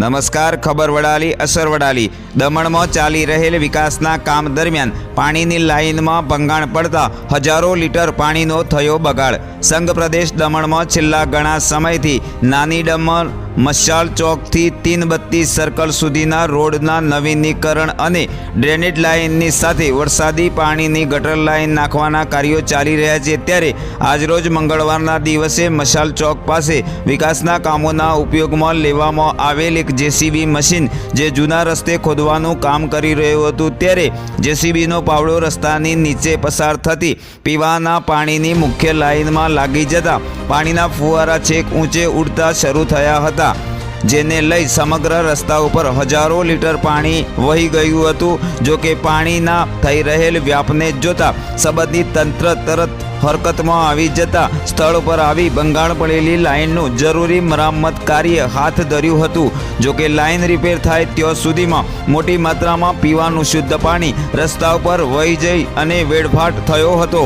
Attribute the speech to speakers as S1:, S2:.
S1: નમસ્કાર, ખબર વડાલી, અસર વડાલી. દમણમાં ચાલી રહેલ વિકાસના કામ દરમિયાન પાણીની લાઇનમાં ભંગાણ પડતા હજારો લીટર પાણીનો થયો બગાડ. સંઘ પ્રદેશ દમણમાં છેલ્લા ઘણા સમયથી નાની ડમણ મશાલ ચોકથી તીનબત્તી સર્કલ સુધીના રોડના નવીનીકરણ અને ડ્રેનેજ લાઇનની સાથે વરસાદી પાણીની ગટર લાઇન નાખવાના કાર્યો ચાલી રહ્યા છે. ત્યારે આજરોજ મંગળવારના દિવસે મશાલ ચોક પાસે વિકાસના કામોના ઉપયોગમાં લેવામાં આવેલ એક જેસીબી મશીન જે જૂના રસ્તે ખોદવાનું કામ કરી રહ્યું હતું. ત્યારે જેસીબીનો પાવડો રસ્તાની નીચે પસાર થતી પીવાના પાણીની મુખ્ય લાઇનમાં લાગી જતા પાણીના ફુવારા છેક ઊંચે ઉડતા શરૂ થયા હતા, જેને લઈ સમગ્ર રસ્તા ઉપર હજારો લીટર પાણી વહી ગયું હતું. જો કે પાણીના થઈ રહેલ વ્યાપને જોતા સંબંધિત તંત્ર તરત હરકતમાં આવી જતા સ્થળ પર આવી બંગાળ પડેલી લાઇનનું જરૂરી મરામત કાર્ય હાથ ધર્યું હતું. જો કે લાઇન રિપેર થાય ત્યાં સુધીમાં મોટી માત્રામાં પીવાનું શુદ્ધ પાણી રસ્તા ઉપર વહી જઈ અને વેડફાટ થયો હતો.